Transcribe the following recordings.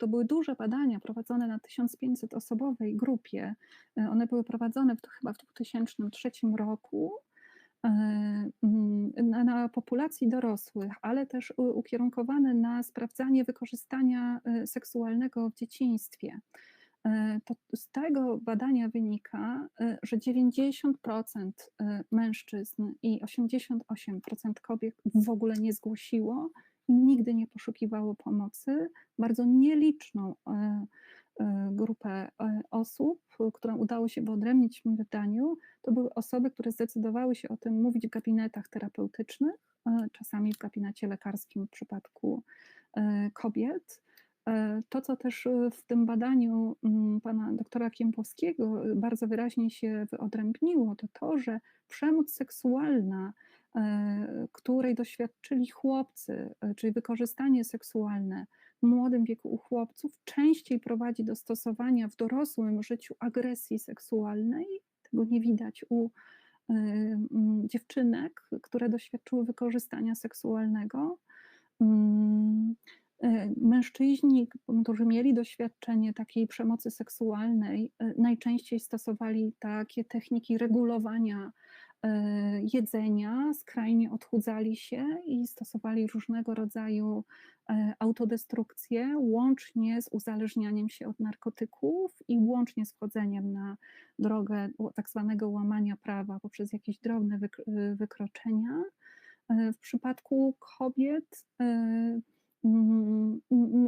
to były duże badania prowadzone na 1500-osobowej grupie. E, one były prowadzone w, chyba w 2003 roku e, mm, na, populacji dorosłych, ale też ukierunkowane na sprawdzanie wykorzystania e, seksualnego w dzieciństwie. To z tego badania wynika, że 90% e, mężczyzn i 88% kobiet w ogóle nie zgłosiło nigdy nie poszukiwało pomocy. Bardzo nieliczną e, e, grupę e, osób, którą udało się wyodrębnić w tym wydaniu, to były osoby, które zdecydowały się o tym mówić w gabinetach terapeutycznych, czasami w gabinecie lekarskim w przypadku kobiet. To, co też w tym badaniu mm, pana doktora Kiempowskiego bardzo wyraźnie się wyodrębniło, to to, że przemoc seksualna, której doświadczyli chłopcy, e, czyli wykorzystanie seksualne w młodym wieku u chłopców, częściej prowadzi do stosowania w dorosłym życiu agresji seksualnej. Tego nie widać u e, dziewczynek, które doświadczyły wykorzystania seksualnego. Mm, e, Mężczyźni, którzy mieli doświadczenie takiej przemocy seksualnej, e, najczęściej stosowali takie techniki regulowania e, jedzenia, skrajnie odchudzali się i stosowali różnego rodzaju e, autodestrukcje, łącznie z uzależnianiem się od narkotyków i łącznie z wchodzeniem na drogę tak zwanego łamania prawa poprzez jakieś drobne wyk- wykroczenia. E, W przypadku kobiet e,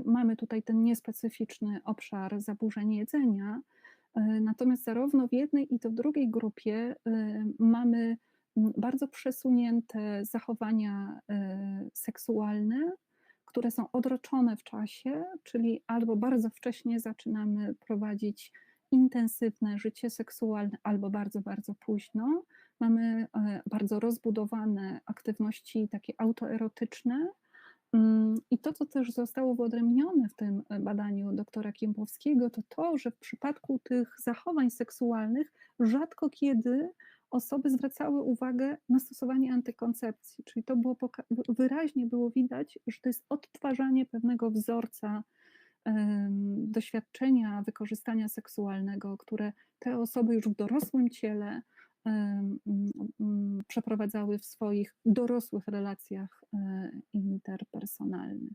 mamy tutaj ten niespecyficzny obszar zaburzeń jedzenia, e, natomiast zarówno w jednej i to w drugiej grupie e, mamy bardzo przesunięte zachowania e, seksualne, które są odroczone w czasie, czyli albo bardzo wcześnie zaczynamy prowadzić intensywne życie seksualne, albo bardzo, bardzo późno. Mamy e, bardzo rozbudowane aktywności takie autoerotyczne. Mm, I to, co też zostało wyodrębnione w tym e, badaniu doktora Kiempowskiego, to to, że w przypadku tych zachowań seksualnych rzadko kiedy osoby zwracały uwagę na stosowanie antykoncepcji, czyli to było wyraźnie było widać, że to jest odtwarzanie pewnego wzorca doświadczenia wykorzystania seksualnego, które te osoby już w dorosłym ciele przeprowadzały w swoich dorosłych relacjach e, interpersonalnych.